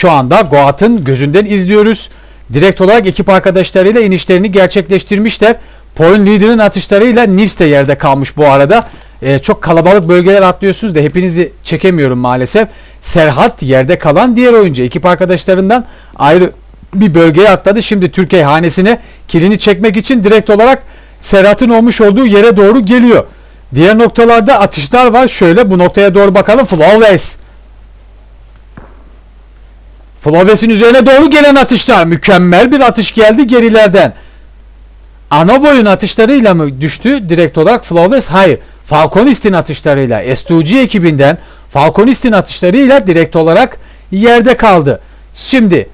şu anda Goat'ın gözünden izliyoruz. Direkt olarak ekip arkadaşlarıyla inişlerini gerçekleştirmişler. Point Leader'ın atışlarıyla Nivs de yerde kalmış bu arada. Ee, çok kalabalık bölgeler atlıyorsunuz da hepinizi çekemiyorum maalesef. Serhat yerde kalan diğer oyuncu. Ekip arkadaşlarından ayrı bir bölgeye atladı. Şimdi Türkiye hanesine kilini çekmek için direkt olarak Serhat'ın olmuş olduğu yere doğru geliyor. Diğer noktalarda atışlar var. Şöyle bu noktaya doğru bakalım. Flawless. Flawless'in üzerine doğru gelen atışlar. Mükemmel bir atış geldi gerilerden. Ana boyun atışlarıyla mı düştü direkt olarak Flawless? Hayır. Falconist'in atışlarıyla S2G ekibinden Falconist'in atışlarıyla direkt olarak yerde kaldı. Şimdi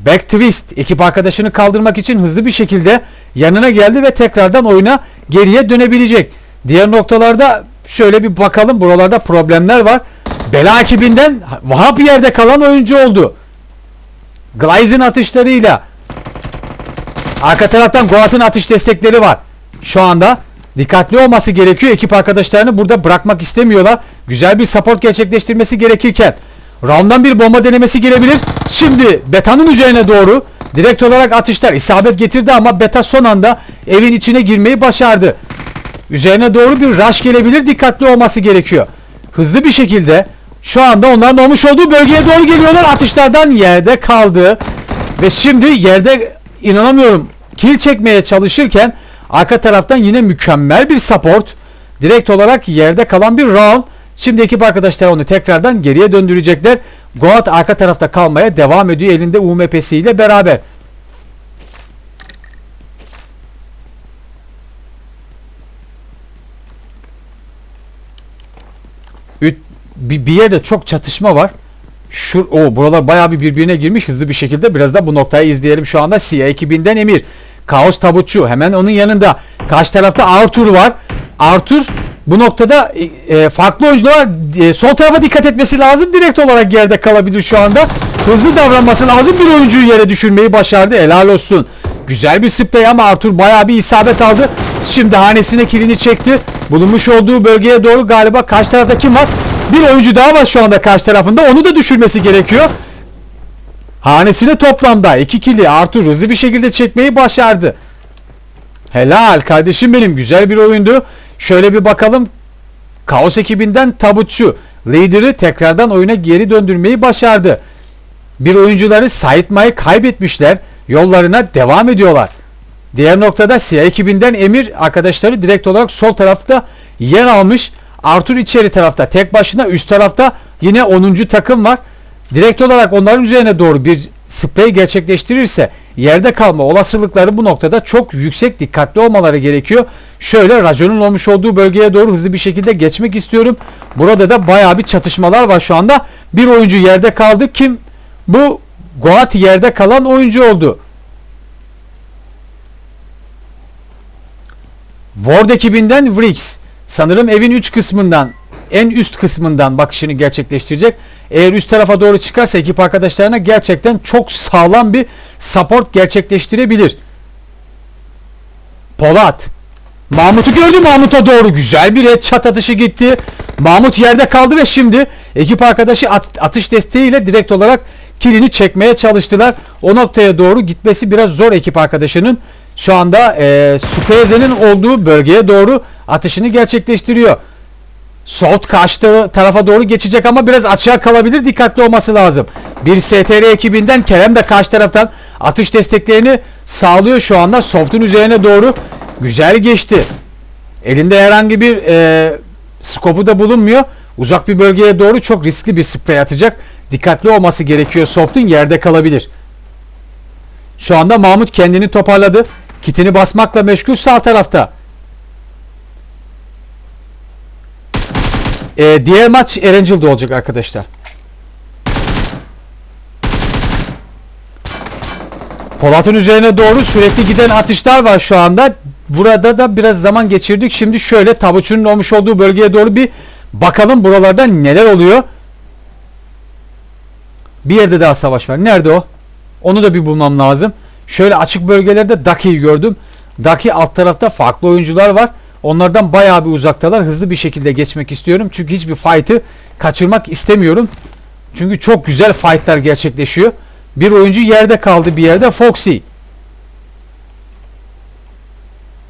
Back twist ekip arkadaşını kaldırmak için hızlı bir şekilde yanına geldi ve tekrardan oyuna geriye dönebilecek. Diğer noktalarda şöyle bir bakalım buralarda problemler var. Bela ekibinden Vahap yerde kalan oyuncu oldu. Gleiz'in atışlarıyla arka taraftan Goat'ın atış destekleri var. Şu anda dikkatli olması gerekiyor. Ekip arkadaşlarını burada bırakmak istemiyorlar. Güzel bir support gerçekleştirmesi gerekirken round'dan bir bomba denemesi gelebilir. Şimdi Beta'nın üzerine doğru direkt olarak atışlar isabet getirdi ama Beta son anda evin içine girmeyi başardı. Üzerine doğru bir rush gelebilir. Dikkatli olması gerekiyor. Hızlı bir şekilde şu anda onların olmuş olduğu bölgeye doğru geliyorlar. Atışlardan yerde kaldı. Ve şimdi yerde inanamıyorum kill çekmeye çalışırken arka taraftan yine mükemmel bir support. Direkt olarak yerde kalan bir round. Şimdi ekip arkadaşlar onu tekrardan geriye döndürecekler. Goat arka tarafta kalmaya devam ediyor elinde UMP'si ile beraber. Üt- bir, bir yerde çok çatışma var. Şu o buralar bayağı bir birbirine girmiş hızlı bir şekilde. Biraz da bu noktayı izleyelim şu anda. Siyah ekibinden Emir. Kaos tabutçu. Hemen onun yanında. Karşı tarafta Arthur var. Arthur bu noktada e, e, farklı oyuncular e, sol tarafa dikkat etmesi lazım. Direkt olarak yerde kalabilir şu anda. Hızlı davranması lazım. Bir oyuncuyu yere düşürmeyi başardı. Helal olsun. Güzel bir sprey ama Arthur bayağı bir isabet aldı. Şimdi hanesine kilini çekti. Bulunmuş olduğu bölgeye doğru galiba karşı tarafta kim var? Bir oyuncu daha var şu anda karşı tarafında. Onu da düşürmesi gerekiyor. Hanesine toplamda iki kili Arthur hızlı bir şekilde çekmeyi başardı. Helal kardeşim benim güzel bir oyundu. Şöyle bir bakalım. Kaos ekibinden tabutçu. Lideri tekrardan oyuna geri döndürmeyi başardı. Bir oyuncuları sayıtmayı kaybetmişler. Yollarına devam ediyorlar. Diğer noktada siyah ekibinden Emir arkadaşları direkt olarak sol tarafta yer almış. Arthur içeri tarafta tek başına üst tarafta yine 10. takım var. Direkt olarak onların üzerine doğru bir sprey gerçekleştirirse yerde kalma olasılıkları bu noktada çok yüksek dikkatli olmaları gerekiyor. Şöyle raconun olmuş olduğu bölgeye doğru hızlı bir şekilde geçmek istiyorum. Burada da bayağı bir çatışmalar var şu anda. Bir oyuncu yerde kaldı. Kim? Bu Goat yerde kalan oyuncu oldu. Ward ekibinden Vrix. Sanırım evin 3 kısmından en üst kısmından bakışını gerçekleştirecek. Eğer üst tarafa doğru çıkarsa ekip arkadaşlarına gerçekten çok sağlam bir support gerçekleştirebilir. Polat. Mahmut'u gördü Mahmut'a doğru güzel bir headshot atışı gitti. Mahmut yerde kaldı ve şimdi ekip arkadaşı at- atış desteğiyle direkt olarak kilini çekmeye çalıştılar. O noktaya doğru gitmesi biraz zor ekip arkadaşının. Şu anda e, Supeze'nin olduğu bölgeye doğru atışını gerçekleştiriyor. Solt karşı tara- tarafa doğru geçecek ama biraz açığa kalabilir. Dikkatli olması lazım. Bir STR ekibinden Kerem de karşı taraftan atış desteklerini sağlıyor şu anda. Soft'un üzerine doğru güzel geçti. Elinde herhangi bir e, skopu da bulunmuyor. Uzak bir bölgeye doğru çok riskli bir sprey atacak. Dikkatli olması gerekiyor. Soft'un yerde kalabilir. Şu anda Mahmut kendini toparladı. Kitini basmakla meşgul sağ tarafta. Ee, diğer maç Erangel'da olacak arkadaşlar. Polat'ın üzerine doğru sürekli giden atışlar var şu anda. Burada da biraz zaman geçirdik. Şimdi şöyle tabuçunun olmuş olduğu bölgeye doğru bir bakalım buralarda neler oluyor. Bir yerde daha savaş var. Nerede o? Onu da bir bulmam lazım. Şöyle açık bölgelerde Daki'yi gördüm. Daki alt tarafta farklı oyuncular var. Onlardan bayağı bir uzaktalar. Hızlı bir şekilde geçmek istiyorum. Çünkü hiçbir fight'ı kaçırmak istemiyorum. Çünkü çok güzel fightlar gerçekleşiyor. Bir oyuncu yerde kaldı bir yerde Foxy.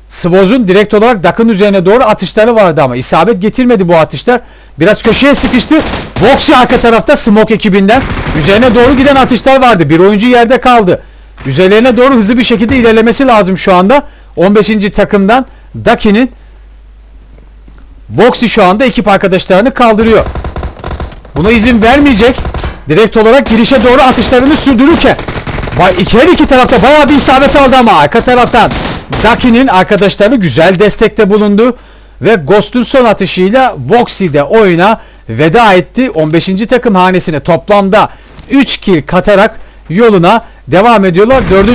Svoz'un direkt olarak Dak'ın üzerine doğru atışları vardı ama isabet getirmedi bu atışlar. Biraz köşeye sıkıştı. Foxy arka tarafta Smoke ekibinden üzerine doğru giden atışlar vardı. Bir oyuncu yerde kaldı. Üzerlerine doğru hızlı bir şekilde ilerlemesi lazım şu anda. 15. takımdan Daki'nin Foxy şu anda ekip arkadaşlarını kaldırıyor. Buna izin vermeyecek. Direkt olarak girişe doğru atışlarını sürdürürken Vay iki tarafta bayağı bir isabet aldı ama arka taraftan Daki'nin arkadaşlarını güzel destekte bulundu ve Ghost'un son atışıyla Voxy de oyuna veda etti. 15. takım hanesine toplamda 3 kill katarak yoluna devam ediyorlar. 4.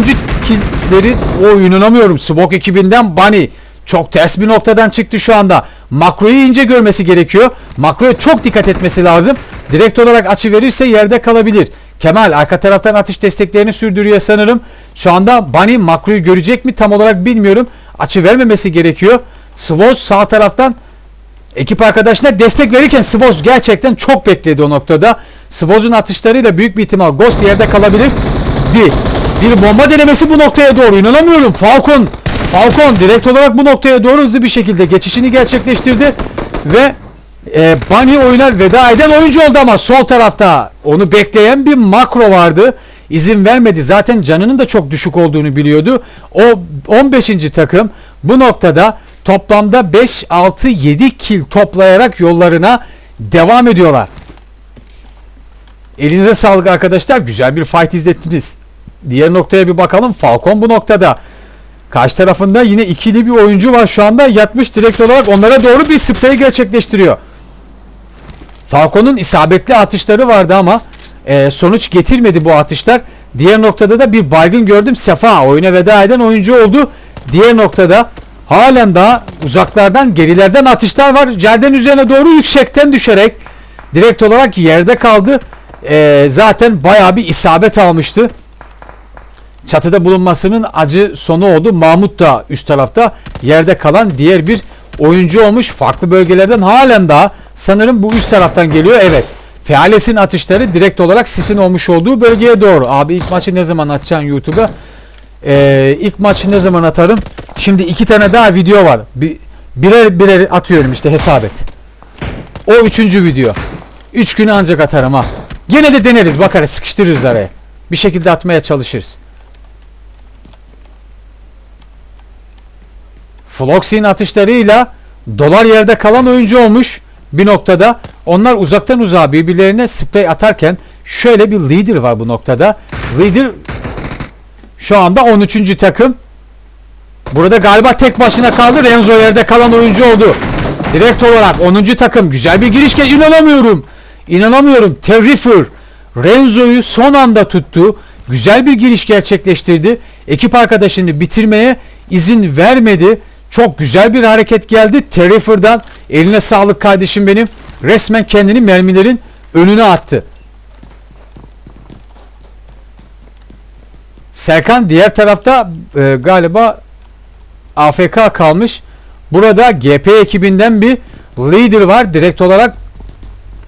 killleri o inanamıyorum. Smoke ekibinden Bunny çok ters bir noktadan çıktı şu anda. Makroyu ince görmesi gerekiyor. Makroya çok dikkat etmesi lazım. Direkt olarak açı verirse yerde kalabilir. Kemal arka taraftan atış desteklerini sürdürüyor sanırım. Şu anda Bunny makroyu görecek mi tam olarak bilmiyorum. Açı vermemesi gerekiyor. Svoz sağ taraftan ekip arkadaşına destek verirken Svoz gerçekten çok bekledi o noktada. Svoz'un atışlarıyla büyük bir ihtimal Ghost yerde kalabilir. Bir, bir bomba denemesi bu noktaya doğru. İnanamıyorum. Falcon Falcon direkt olarak bu noktaya doğru hızlı bir şekilde geçişini gerçekleştirdi ve e, Bunny oyuna veda eden oyuncu oldu ama sol tarafta onu bekleyen bir makro vardı. İzin vermedi. Zaten canının da çok düşük olduğunu biliyordu. O 15. takım bu noktada toplamda 5 6 7 kill toplayarak yollarına devam ediyorlar. Elinize sağlık arkadaşlar. Güzel bir fight izlettiniz. Diğer noktaya bir bakalım. Falcon bu noktada. Karşı tarafında yine ikili bir oyuncu var şu anda yatmış direkt olarak onlara doğru bir sprey gerçekleştiriyor. Falcon'un isabetli atışları vardı ama e, sonuç getirmedi bu atışlar. Diğer noktada da bir baygın gördüm. Sefa oyuna veda eden oyuncu oldu. Diğer noktada halen daha uzaklardan gerilerden atışlar var. Cerden üzerine doğru yüksekten düşerek direkt olarak yerde kaldı. E, zaten baya bir isabet almıştı çatıda bulunmasının acı sonu oldu. Mahmut da üst tarafta yerde kalan diğer bir oyuncu olmuş. Farklı bölgelerden halen daha sanırım bu üst taraftan geliyor. Evet. Feales'in atışları direkt olarak sisin olmuş olduğu bölgeye doğru. Abi ilk maçı ne zaman atacaksın YouTube'a? Ee, ilk maçı ne zaman atarım? Şimdi iki tane daha video var. Bir, birer birer atıyorum işte hesap et. O üçüncü video. Üç günü ancak atarım ha. Yine de deneriz bakarız sıkıştırırız araya. Bir şekilde atmaya çalışırız. Floxy'nin atışlarıyla dolar yerde kalan oyuncu olmuş bir noktada. Onlar uzaktan uzağa birbirlerine sprey atarken şöyle bir lider var bu noktada. Lider şu anda 13. takım. Burada galiba tek başına kaldı. Renzo yerde kalan oyuncu oldu. Direkt olarak 10. takım. Güzel bir giriş. gel- İnanamıyorum. İnanamıyorum. Terrifier Renzo'yu son anda tuttu. Güzel bir giriş gerçekleştirdi. Ekip arkadaşını bitirmeye izin vermedi. Çok güzel bir hareket geldi. Terrifier'dan eline sağlık kardeşim benim. Resmen kendini mermilerin önüne attı. Serkan diğer tarafta e, galiba AFK kalmış. Burada GP ekibinden bir leader var. Direkt olarak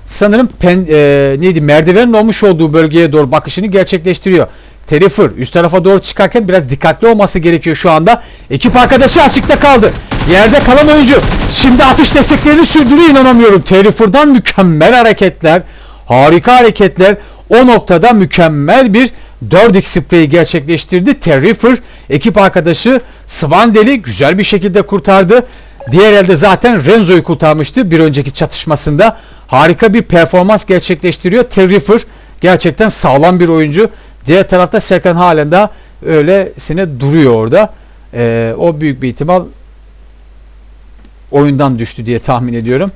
sanırım pen, e, neydi merdivenin olmuş olduğu bölgeye doğru bakışını gerçekleştiriyor. Terrifier üst tarafa doğru çıkarken biraz dikkatli olması gerekiyor şu anda. Ekip arkadaşı açıkta kaldı. Yerde kalan oyuncu. Şimdi atış desteklerini sürdürüyor inanamıyorum. Terrifier'dan mükemmel hareketler. Harika hareketler. O noktada mükemmel bir 4x spreyi gerçekleştirdi. Terrifier ekip arkadaşı Svandel'i güzel bir şekilde kurtardı. Diğer elde zaten Renzo'yu kurtarmıştı bir önceki çatışmasında. Harika bir performans gerçekleştiriyor. Terrifier gerçekten sağlam bir oyuncu. Diğer tarafta Serkan halen daha öylesine duruyor orada. Ee, o büyük bir ihtimal oyundan düştü diye tahmin ediyorum.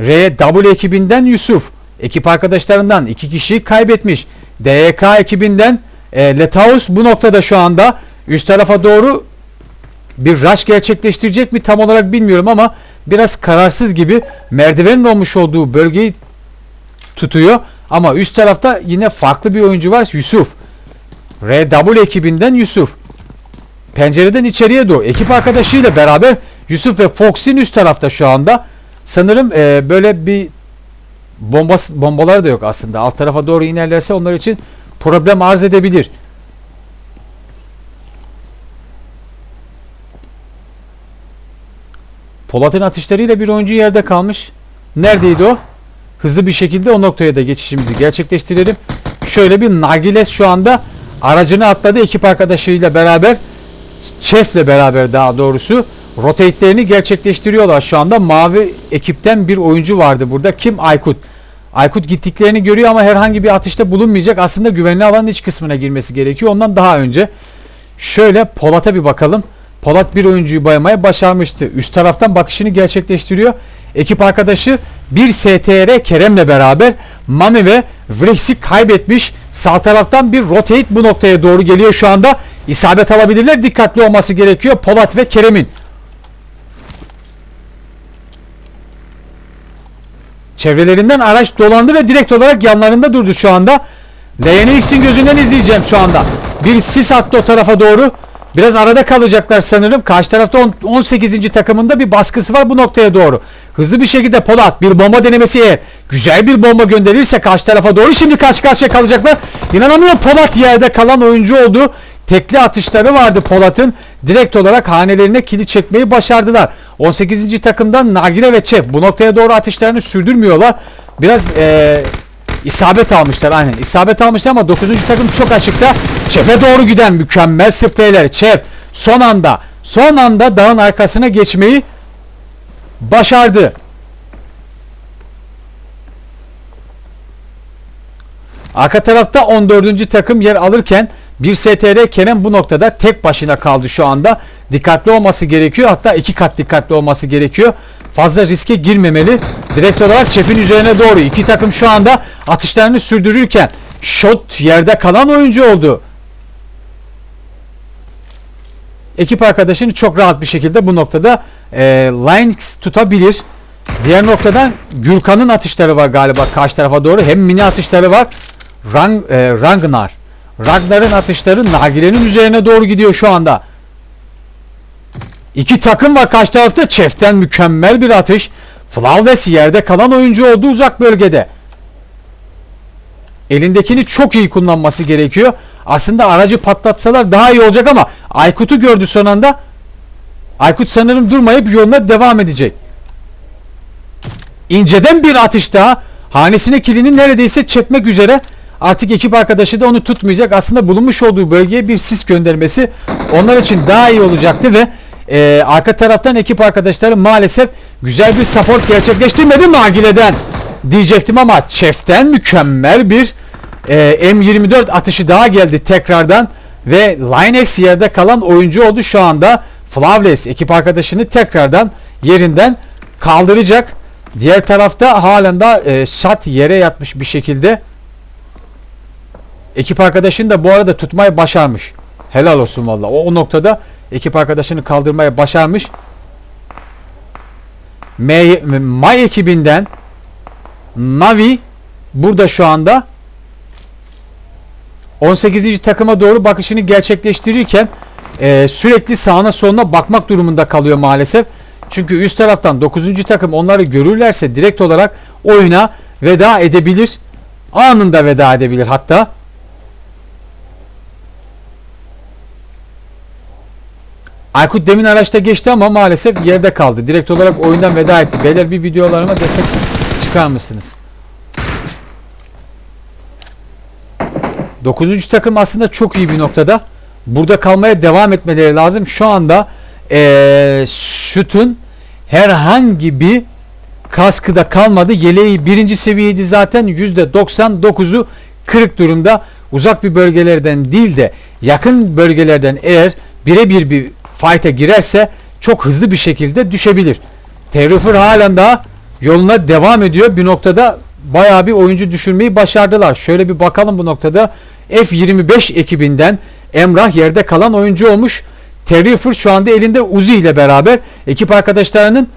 R W ekibinden Yusuf. Ekip arkadaşlarından iki kişiyi kaybetmiş. DYK ekibinden e, Letaus bu noktada şu anda üst tarafa doğru bir rush gerçekleştirecek mi tam olarak bilmiyorum ama biraz kararsız gibi merdivenin olmuş olduğu bölgeyi tutuyor. Ama üst tarafta yine farklı bir oyuncu var Yusuf. RW ekibinden Yusuf. Pencereden içeriye doğru ekip arkadaşıyla beraber Yusuf ve Fox'in üst tarafta şu anda. Sanırım e, böyle bir bombası, bombaları da yok aslında. Alt tarafa doğru inerlerse onlar için problem arz edebilir. Polat'ın atışlarıyla bir oyuncu yerde kalmış. Neredeydi o? Hızlı bir şekilde o noktaya da geçişimizi gerçekleştirelim. Şöyle bir Nagiles şu anda aracını atladı ekip arkadaşıyla beraber. Chef'le beraber daha doğrusu rotate'lerini gerçekleştiriyorlar şu anda. Mavi ekipten bir oyuncu vardı burada. Kim? Aykut. Aykut gittiklerini görüyor ama herhangi bir atışta bulunmayacak. Aslında güvenli alanın iç kısmına girmesi gerekiyor. Ondan daha önce şöyle Polat'a bir bakalım. Polat bir oyuncuyu bayamaya başarmıştı. Üst taraftan bakışını gerçekleştiriyor. Ekip arkadaşı bir STR Kerem'le beraber Mami ve Vrex'i kaybetmiş. Sağ taraftan bir rotate bu noktaya doğru geliyor şu anda. İsabet alabilirler. Dikkatli olması gerekiyor. Polat ve Kerem'in. Çevrelerinden araç dolandı ve direkt olarak yanlarında durdu şu anda. LNX'in gözünden izleyeceğim şu anda. Bir sis attı o tarafa doğru. Biraz arada kalacaklar sanırım. Karşı tarafta on- 18. takımında bir baskısı var bu noktaya doğru. Hızlı bir şekilde Polat bir bomba denemesi güzel bir bomba gönderirse karşı tarafa doğru şimdi karşı karşıya kalacaklar. İnanamıyorum Polat yerde kalan oyuncu oldu. Tekli atışları vardı Polat'ın. Direkt olarak hanelerine kilit çekmeyi başardılar. 18. takımdan Nagire ve Çep bu noktaya doğru atışlarını sürdürmüyorlar. Biraz eee İsabet almışlar aynen. İsabet almışlar ama 9. takım çok açıkta. Çef'e doğru giden mükemmel spreyler. Çef son anda son anda dağın arkasına geçmeyi başardı. Arka tarafta 14. takım yer alırken bir STR Kerem bu noktada tek başına kaldı şu anda. Dikkatli olması gerekiyor. Hatta iki kat dikkatli olması gerekiyor. Fazla riske girmemeli. Direkt olarak Çef'in üzerine doğru. iki takım şu anda atışlarını sürdürürken shot yerde kalan oyuncu oldu. Ekip arkadaşını çok rahat bir şekilde bu noktada e, Lynx tutabilir. Diğer noktadan Gürkan'ın atışları var galiba karşı tarafa doğru. Hem mini atışları var. Rang, e, Ragnar. Ragnar'ın atışları Nagile'nin üzerine doğru gidiyor şu anda. İki takım var karşı tarafta. Çef'ten mükemmel bir atış. Flawless yerde kalan oyuncu oldu uzak bölgede. Elindekini çok iyi kullanması gerekiyor. Aslında aracı patlatsalar daha iyi olacak ama Aykut'u gördü son anda. Aykut sanırım durmayıp yoluna devam edecek. İnceden bir atış daha. Hanesine kilini neredeyse çekmek üzere. Artık ekip arkadaşı da onu tutmayacak. Aslında bulunmuş olduğu bölgeye bir sis göndermesi onlar için daha iyi olacaktı ve e, arka taraftan ekip arkadaşları maalesef güzel bir support gerçekleştirmedi Nagile'den diyecektim ama Chef'ten mükemmel bir e, M24 atışı daha geldi tekrardan ve Linex yerde kalan oyuncu oldu şu anda. Flawless ekip arkadaşını tekrardan yerinden kaldıracak. Diğer tarafta halen da e, shot yere yatmış bir şekilde. Ekip arkadaşını da bu arada tutmayı başarmış. Helal olsun valla. O, o noktada ekip arkadaşını kaldırmaya başarmış. M, May ekibinden Navi burada şu anda 18. takıma doğru bakışını gerçekleştirirken e, sürekli sağına soluna bakmak durumunda kalıyor maalesef. Çünkü üst taraftan 9. takım onları görürlerse direkt olarak oyuna veda edebilir. Anında veda edebilir hatta. Aykut demin araçta geçti ama maalesef yerde kaldı. Direkt olarak oyundan veda etti. Beyler bir videolarıma destek çıkar mısınız? 9. takım aslında çok iyi bir noktada. Burada kalmaya devam etmeleri lazım. Şu anda ee, şutun herhangi bir kaskı da kalmadı. Yeleği birinci seviyeydi zaten. %99'u kırık durumda. Uzak bir bölgelerden değil de yakın bölgelerden eğer birebir bir fight'a girerse çok hızlı bir şekilde düşebilir. Terrifier halen daha yoluna devam ediyor. Bir noktada bayağı bir oyuncu düşürmeyi başardılar. Şöyle bir bakalım bu noktada. F25 ekibinden Emrah yerde kalan oyuncu olmuş. Terrifier şu anda elinde Uzi ile beraber ekip arkadaşlarının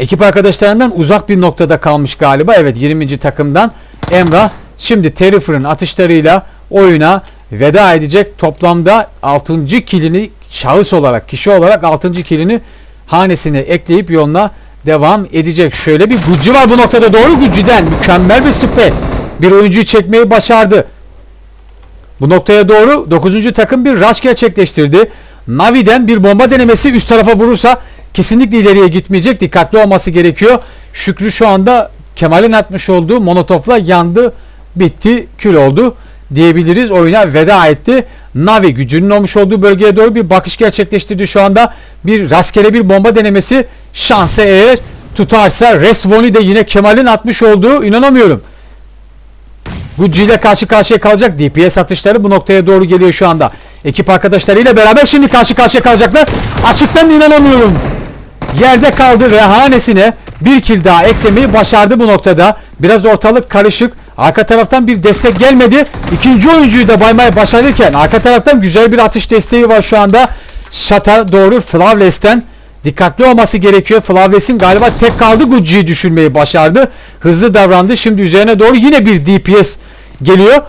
ekip arkadaşlarından uzak bir noktada kalmış galiba. Evet 20. takımdan Emrah şimdi Terrifier'ın atışlarıyla oyuna veda edecek. Toplamda 6. kilini şahıs olarak, kişi olarak 6. kilini hanesine ekleyip yoluna devam edecek. Şöyle bir Gucci var bu noktada doğru Gucci'den. Mükemmel bir sprey. Bir oyuncuyu çekmeyi başardı. Bu noktaya doğru 9. takım bir rush gerçekleştirdi. Navi'den bir bomba denemesi üst tarafa vurursa kesinlikle ileriye gitmeyecek. Dikkatli olması gerekiyor. Şükrü şu anda Kemal'in atmış olduğu monotofla yandı, bitti, kül oldu diyebiliriz. Oyuna veda etti. Navi gücünün olmuş olduğu bölgeye doğru bir bakış gerçekleştirdi şu anda. Bir rastgele bir bomba denemesi şansa eğer tutarsa Resvoni de yine Kemal'in atmış olduğu inanamıyorum. Gucci ile karşı karşıya kalacak. DPS atışları bu noktaya doğru geliyor şu anda. Ekip arkadaşlarıyla beraber şimdi karşı karşıya kalacaklar. Açıktan inanamıyorum. Yerde kaldı ve hanesine bir kill daha eklemeyi başardı bu noktada. Biraz ortalık karışık. Arka taraftan bir destek gelmedi. İkinci oyuncuyu da baymayı başarırken arka taraftan güzel bir atış desteği var şu anda. Şata doğru Flawless'ten dikkatli olması gerekiyor. Flawless'in galiba tek kaldı Gucci'yi düşürmeyi başardı. Hızlı davrandı. Şimdi üzerine doğru yine bir DPS geliyor.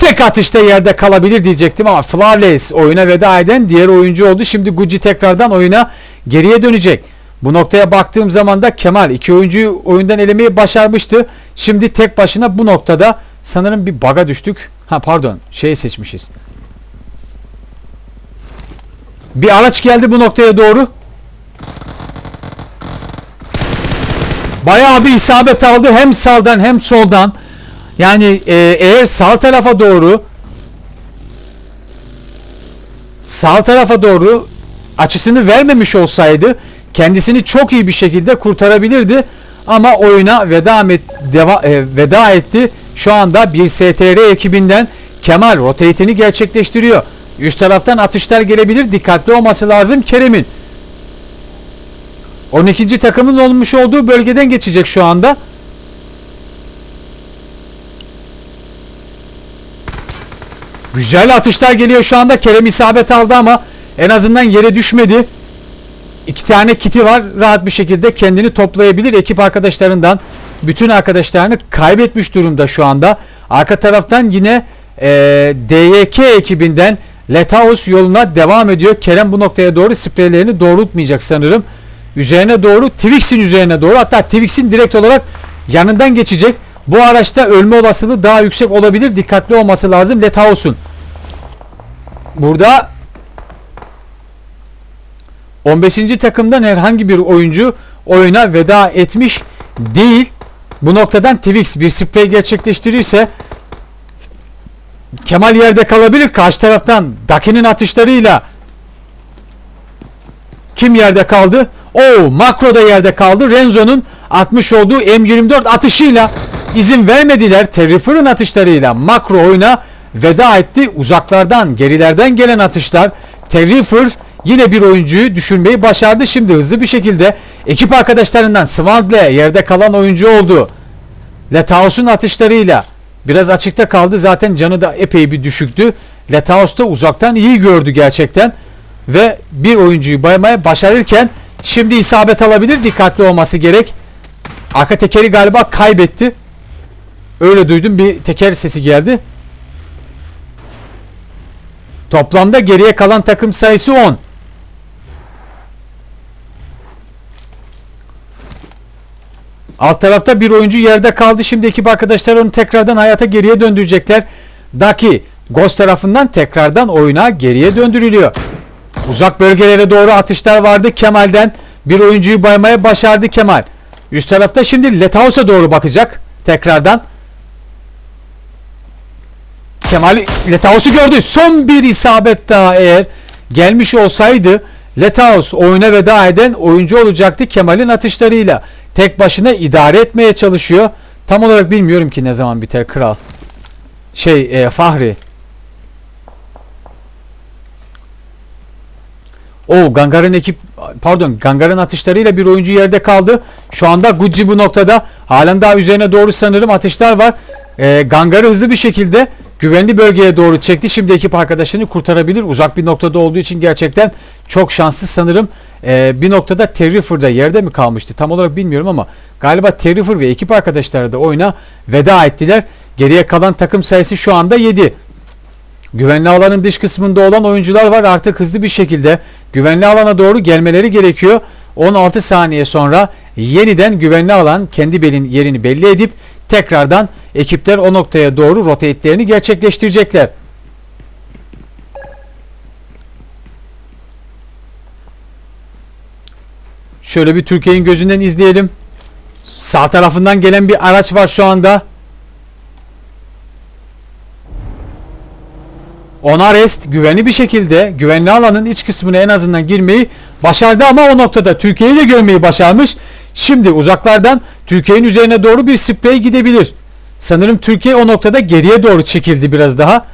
Tek atışta yerde kalabilir diyecektim ama Flawless oyuna veda eden diğer oyuncu oldu. Şimdi Gucci tekrardan oyuna geriye dönecek. Bu noktaya baktığım zaman da Kemal iki oyuncuyu oyundan elemeyi başarmıştı. Şimdi tek başına bu noktada sanırım bir baga düştük. Ha pardon şeyi seçmişiz. Bir araç geldi bu noktaya doğru. Bayağı bir isabet aldı hem sağdan hem soldan. Yani e, eğer sağ tarafa doğru sağ tarafa doğru açısını vermemiş olsaydı kendisini çok iyi bir şekilde kurtarabilirdi. Ama oyuna veda, et, deva, e, veda etti. Şu anda bir STR ekibinden Kemal rotate'ini gerçekleştiriyor. Üst taraftan atışlar gelebilir. Dikkatli olması lazım Kerem'in. 12. takımın olmuş olduğu bölgeden geçecek şu anda. Güzel atışlar geliyor şu anda. Kerem isabet aldı ama en azından yere düşmedi. İki tane kiti var. Rahat bir şekilde kendini toplayabilir. Ekip arkadaşlarından bütün arkadaşlarını kaybetmiş durumda şu anda. Arka taraftan yine e, DYK ekibinden Letaus yoluna devam ediyor. Kerem bu noktaya doğru spreylerini doğrultmayacak sanırım. Üzerine doğru Twix'in üzerine doğru hatta Twix'in direkt olarak yanından geçecek. Bu araçta ölme olasılığı daha yüksek olabilir. Dikkatli olması lazım Letaus'un. Burada 15. takımdan herhangi bir oyuncu oyuna veda etmiş değil. Bu noktadan Twix bir sprey gerçekleştirirse Kemal yerde kalabilir. Karşı taraftan Daki'nin atışlarıyla kim yerde kaldı? O Makro da yerde kaldı. Renzo'nun atmış olduğu M24 atışıyla izin vermediler. Terrifer'ın atışlarıyla Makro oyuna veda etti. Uzaklardan, gerilerden gelen atışlar. Terrifer yine bir oyuncuyu düşürmeyi başardı. Şimdi hızlı bir şekilde ekip arkadaşlarından Swandle yerde kalan oyuncu oldu. Letaos'un atışlarıyla biraz açıkta kaldı. Zaten canı da epey bir düşüktü. Letaos da uzaktan iyi gördü gerçekten. Ve bir oyuncuyu baymaya başarırken şimdi isabet alabilir. Dikkatli olması gerek. Arka tekeri galiba kaybetti. Öyle duydum bir teker sesi geldi. Toplamda geriye kalan takım sayısı 10. Alt tarafta bir oyuncu yerde kaldı. Şimdi ekip arkadaşlar onu tekrardan hayata geriye döndürecekler. Daki Ghost tarafından tekrardan oyuna geriye döndürülüyor. Uzak bölgelere doğru atışlar vardı Kemal'den. Bir oyuncuyu baymaya başardı Kemal. Üst tarafta şimdi Letaos'a doğru bakacak. Tekrardan. Kemal Letaos'u gördü. Son bir isabet daha eğer gelmiş olsaydı Letaos oyuna veda eden oyuncu olacaktı Kemal'in atışlarıyla. Tek başına idare etmeye çalışıyor. Tam olarak bilmiyorum ki ne zaman biter kral. Şey e, Fahri. O Gangar'ın ekip pardon Gangar'ın atışlarıyla bir oyuncu yerde kaldı. Şu anda Gucci bu noktada. Halen daha üzerine doğru sanırım atışlar var. E, Gangar'ı hızlı bir şekilde güvenli bölgeye doğru çekti. Şimdi ekip arkadaşını kurtarabilir. Uzak bir noktada olduğu için gerçekten çok şanslı sanırım. Ee, bir noktada Terrifer'da yerde mi kalmıştı? Tam olarak bilmiyorum ama galiba Terrifer ve ekip arkadaşları da oyuna veda ettiler. Geriye kalan takım sayısı şu anda 7. Güvenli alanın dış kısmında olan oyuncular var. Artık hızlı bir şekilde güvenli alana doğru gelmeleri gerekiyor. 16 saniye sonra yeniden güvenli alan kendi belin yerini belli edip tekrardan ekipler o noktaya doğru rotate'lerini gerçekleştirecekler. Şöyle bir Türkiye'nin gözünden izleyelim. Sağ tarafından gelen bir araç var şu anda. Onarest güvenli bir şekilde güvenli alanın iç kısmına en azından girmeyi başardı ama o noktada Türkiye'yi de görmeyi başarmış. Şimdi uzaklardan Türkiye'nin üzerine doğru bir sprey gidebilir. Sanırım Türkiye o noktada geriye doğru çekildi biraz daha.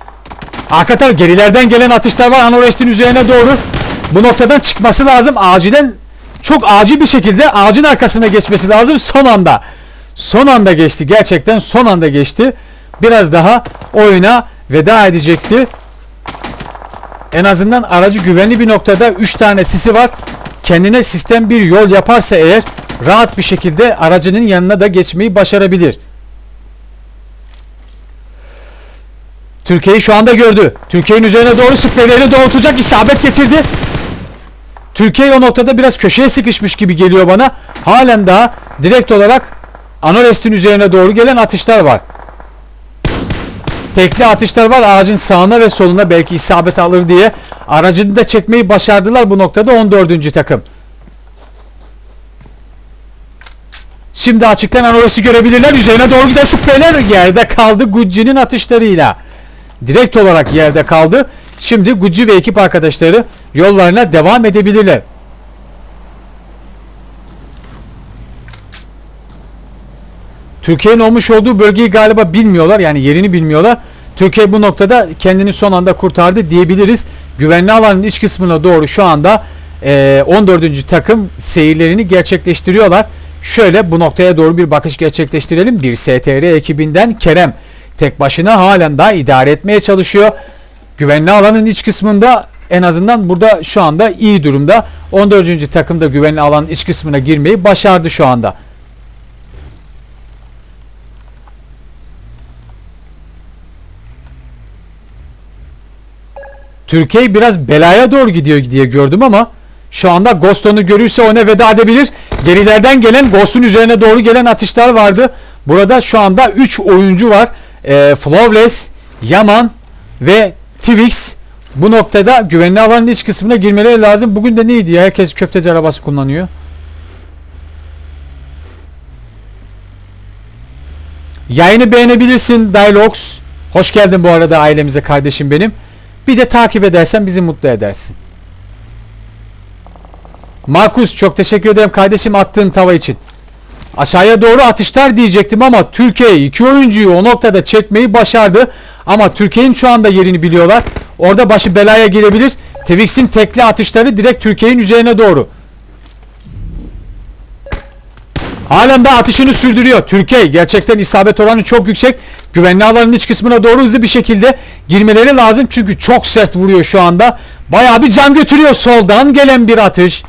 Arka taraf gerilerden gelen atışlar var Anorest'in üzerine doğru. Bu noktadan çıkması lazım. Acilen çok acil bir şekilde ağacın arkasına geçmesi lazım son anda. Son anda geçti. Gerçekten son anda geçti. Biraz daha oyuna veda edecekti. En azından aracı güvenli bir noktada 3 tane sisi var. Kendine sistem bir yol yaparsa eğer rahat bir şekilde aracının yanına da geçmeyi başarabilir. Türkiye'yi şu anda gördü. Türkiye'nin üzerine doğru spreylerini doğrultacak isabet getirdi. Türkiye o noktada biraz köşeye sıkışmış gibi geliyor bana. Halen daha direkt olarak Anorest'in üzerine doğru gelen atışlar var. Tekli atışlar var ağacın sağına ve soluna belki isabet alır diye. Aracını da çekmeyi başardılar bu noktada 14. takım. Şimdi açıktan Anorest'i görebilirler. Üzerine doğru giden spreyler yerde kaldı Gucci'nin atışlarıyla. Direkt olarak yerde kaldı. Şimdi Gucci ve ekip arkadaşları yollarına devam edebilirler. Türkiye'nin olmuş olduğu bölgeyi galiba bilmiyorlar. Yani yerini bilmiyorlar. Türkiye bu noktada kendini son anda kurtardı diyebiliriz. Güvenli alanın iç kısmına doğru şu anda e, 14. takım seyirlerini gerçekleştiriyorlar. Şöyle bu noktaya doğru bir bakış gerçekleştirelim. Bir STR ekibinden Kerem tek başına halen daha idare etmeye çalışıyor. Güvenli alanın iç kısmında en azından burada şu anda iyi durumda. 14. takımda güvenli alanın iç kısmına girmeyi başardı şu anda. Türkiye biraz belaya doğru gidiyor diye gördüm ama şu anda Ghost onu görürse ona veda edebilir. Gerilerden gelen Ghost'un üzerine doğru gelen atışlar vardı. Burada şu anda 3 oyuncu var. E, Flawless, Yaman ve Twix. Bu noktada güvenli alanın iç kısmına girmeleri lazım. Bugün de neydi ya? Herkes köfteci arabası kullanıyor. Yayını beğenebilirsin Dialogs. Hoş geldin bu arada ailemize kardeşim benim. Bir de takip edersen bizi mutlu edersin. Markus çok teşekkür ederim kardeşim attığın tava için. Aşağıya doğru atışlar diyecektim ama Türkiye iki oyuncuyu o noktada çekmeyi başardı. Ama Türkiye'nin şu anda yerini biliyorlar. Orada başı belaya girebilir. Twix'in tekli atışları direkt Türkiye'nin üzerine doğru. Halen de atışını sürdürüyor. Türkiye gerçekten isabet oranı çok yüksek. Güvenli alanın iç kısmına doğru hızlı bir şekilde girmeleri lazım. Çünkü çok sert vuruyor şu anda. Bayağı bir can götürüyor soldan gelen bir atış.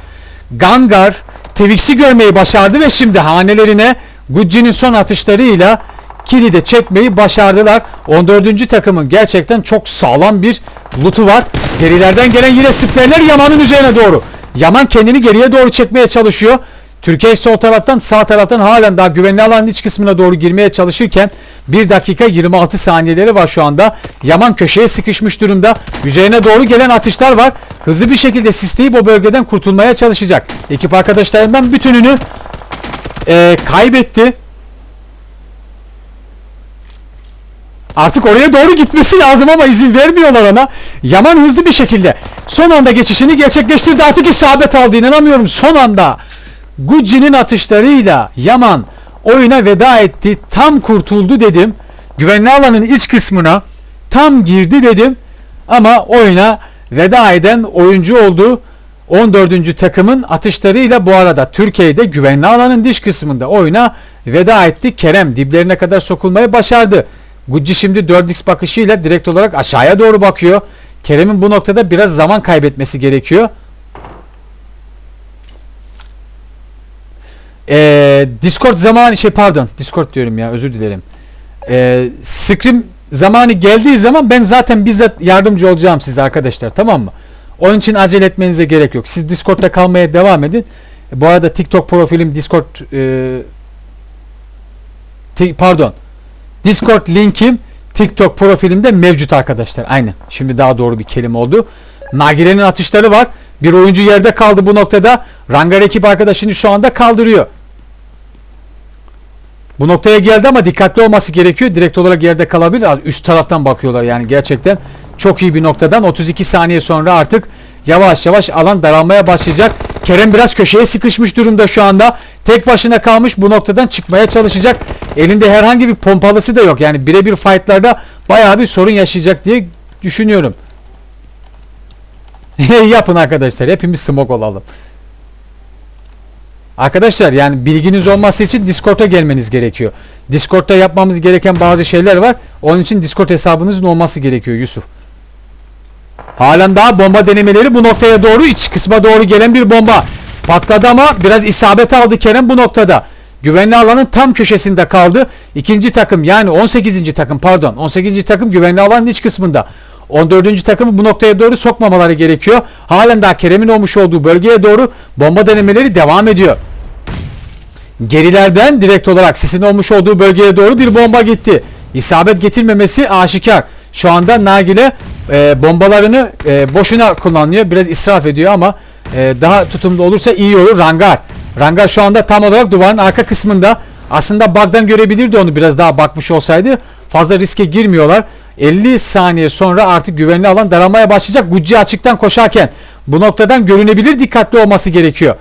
Gangar Twix'i görmeyi başardı ve şimdi hanelerine Gucci'nin son atışlarıyla kili de çekmeyi başardılar. 14. takımın gerçekten çok sağlam bir lutu var. Gerilerden gelen yine spreyler Yaman'ın üzerine doğru. Yaman kendini geriye doğru çekmeye çalışıyor. Türkiye sol taraftan sağ taraftan halen daha güvenli alanın iç kısmına doğru girmeye çalışırken 1 dakika 26 saniyeleri var şu anda. Yaman köşeye sıkışmış durumda. Üzerine doğru gelen atışlar var. Hızlı bir şekilde sisleyip o bölgeden kurtulmaya çalışacak. Ekip arkadaşlarından bütününü e, kaybetti. Artık oraya doğru gitmesi lazım ama izin vermiyorlar ona. Yaman hızlı bir şekilde son anda geçişini gerçekleştirdi. Artık isabet aldı inanamıyorum son anda. Gucci'nin atışlarıyla Yaman oyuna veda etti. Tam kurtuldu dedim. Güvenli alanın iç kısmına tam girdi dedim. Ama oyuna veda eden oyuncu oldu. 14. takımın atışlarıyla bu arada Türkiye'de güvenli alanın dış kısmında oyuna veda etti. Kerem diplerine kadar sokulmayı başardı. Gucci şimdi 4x bakışıyla direkt olarak aşağıya doğru bakıyor. Kerem'in bu noktada biraz zaman kaybetmesi gerekiyor. Ee, Discord zamanı şey pardon Discord diyorum ya özür dilerim. Ee, Scrim zamanı geldiği zaman ben zaten bizzat yardımcı olacağım size arkadaşlar tamam mı? Onun için acele etmenize gerek yok. Siz Discord'da kalmaya devam edin. Bu arada TikTok profilim Discord e, pardon. Discord linkim TikTok profilimde mevcut arkadaşlar. Aynen. Şimdi daha doğru bir kelime oldu. Nagire'nin atışları var. Bir oyuncu yerde kaldı bu noktada. Rangar ekip arkadaşını şu anda kaldırıyor. Bu noktaya geldi ama dikkatli olması gerekiyor. Direkt olarak yerde kalabilir. Üst taraftan bakıyorlar yani gerçekten. Çok iyi bir noktadan 32 saniye sonra artık yavaş yavaş alan daralmaya başlayacak. Kerem biraz köşeye sıkışmış durumda şu anda. Tek başına kalmış bu noktadan çıkmaya çalışacak. Elinde herhangi bir pompalısı da yok. Yani birebir fightlarda bayağı bir sorun yaşayacak diye düşünüyorum. Yapın arkadaşlar. Hepimiz smoke olalım. Arkadaşlar yani bilginiz olması için Discord'a gelmeniz gerekiyor. Discord'da yapmamız gereken bazı şeyler var. Onun için Discord hesabınızın olması gerekiyor Yusuf. Halen daha bomba denemeleri bu noktaya doğru iç kısma doğru gelen bir bomba. Patladı ama biraz isabet aldı Kerem bu noktada. Güvenli alanın tam köşesinde kaldı. İkinci takım yani 18. takım pardon 18. takım güvenli alanın iç kısmında. 14. takımı bu noktaya doğru sokmamaları gerekiyor. Halen daha Kerem'in olmuş olduğu bölgeye doğru bomba denemeleri devam ediyor. Gerilerden direkt olarak sisin olmuş olduğu bölgeye doğru bir bomba gitti. İsabet getirmemesi aşikar. Şu anda Nagile e, bombalarını e, boşuna kullanıyor. Biraz israf ediyor ama e, daha tutumlu olursa iyi olur. Rangar. Rangar şu anda tam olarak duvarın arka kısmında. Aslında bug'dan görebilirdi onu biraz daha bakmış olsaydı. Fazla riske girmiyorlar. 50 saniye sonra artık güvenli alan daralmaya başlayacak. Gucci açıktan koşarken bu noktadan görünebilir dikkatli olması gerekiyor.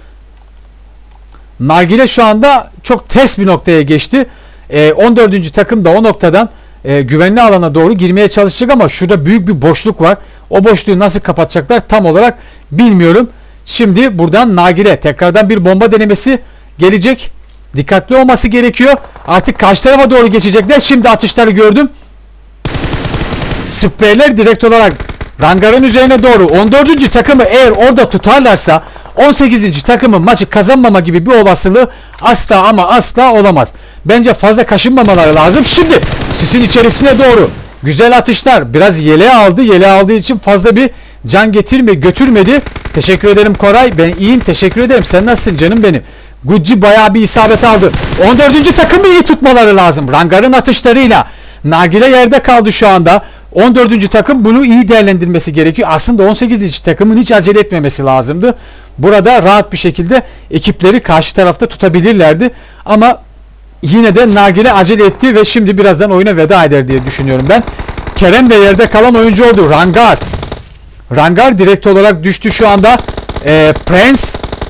Nargile şu anda çok ters bir noktaya geçti. Ee, 14. takım da o noktadan e, güvenli alana doğru girmeye çalışacak ama şurada büyük bir boşluk var. O boşluğu nasıl kapatacaklar tam olarak bilmiyorum. Şimdi buradan Nagile tekrardan bir bomba denemesi gelecek. Dikkatli olması gerekiyor. Artık karşı tarafa doğru geçecekler. Şimdi atışları gördüm. Spreyler direkt olarak Rangar'ın üzerine doğru 14. takımı eğer orada tutarlarsa 18. takımın maçı kazanmama gibi bir olasılığı asla ama asla olamaz. Bence fazla kaşınmamaları lazım. Şimdi sisin içerisine doğru güzel atışlar. Biraz yele aldı. Yele aldığı için fazla bir can getirme götürmedi. Teşekkür ederim Koray. Ben iyiyim. Teşekkür ederim. Sen nasılsın canım benim? Gucci bayağı bir isabet aldı. 14. takımı iyi tutmaları lazım. Rangar'ın atışlarıyla. Nagile yerde kaldı şu anda. 14. takım bunu iyi değerlendirmesi gerekiyor. Aslında 18. takımın hiç acele etmemesi lazımdı. Burada rahat bir şekilde ekipleri karşı tarafta tutabilirlerdi. Ama yine de Nagile acele etti ve şimdi birazdan oyuna veda eder diye düşünüyorum ben. Kerem de yerde kalan oyuncu oldu. Rangar. Rangar direkt olarak düştü şu anda. Ee, Prince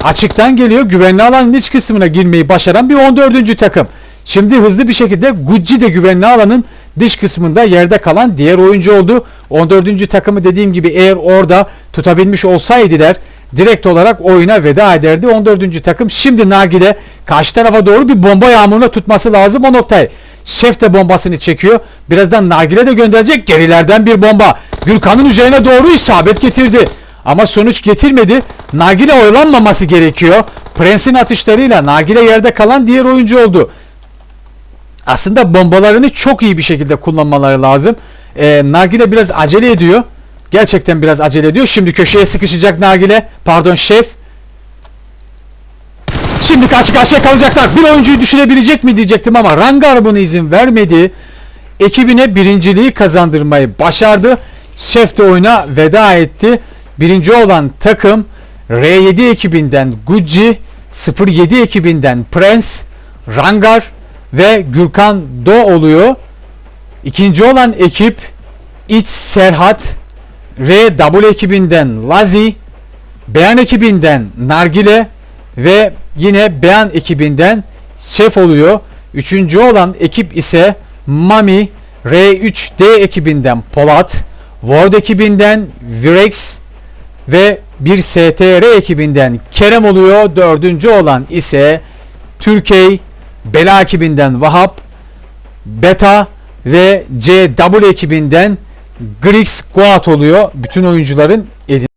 açıktan geliyor. Güvenli alanın iç kısmına girmeyi başaran bir 14. takım. Şimdi hızlı bir şekilde Gucci de güvenli alanın dış kısmında yerde kalan diğer oyuncu oldu. 14. takımı dediğim gibi eğer orada tutabilmiş olsaydılar direkt olarak oyuna veda ederdi. 14. takım şimdi Nagile karşı tarafa doğru bir bomba yağmuruna tutması lazım o noktayı. Şef de bombasını çekiyor. Birazdan Nagile de gönderecek. Gerilerden bir bomba. Gürkan'ın üzerine doğru isabet getirdi. Ama sonuç getirmedi. Nagile oyalanmaması gerekiyor. Prens'in atışlarıyla Nagile yerde kalan diğer oyuncu oldu. Aslında bombalarını çok iyi bir şekilde kullanmaları lazım. Ee, Nagile biraz acele ediyor. Gerçekten biraz acele ediyor. Şimdi köşeye sıkışacak Nagile. Pardon şef. Şimdi karşı karşıya kalacaklar. Bir oyuncuyu düşürebilecek mi diyecektim ama Rangar bunu izin vermedi. Ekibine birinciliği kazandırmayı başardı. Şef de oyuna veda etti. Birinci olan takım R7 ekibinden Gucci, 07 ekibinden Prince, Rangar ve Gürkan Do oluyor. İkinci olan ekip İç Serhat, R ekibinden Lazi, Beyan ekibinden Nargile ve yine Beyan ekibinden Şef oluyor. Üçüncü olan ekip ise Mami, R3D ekibinden Polat, Ward ekibinden Virex ve bir STR ekibinden Kerem oluyor. Dördüncü olan ise Türkiye Bela ekibinden Vahap, Beta ve CW ekibinden Grix Goat oluyor. Bütün oyuncuların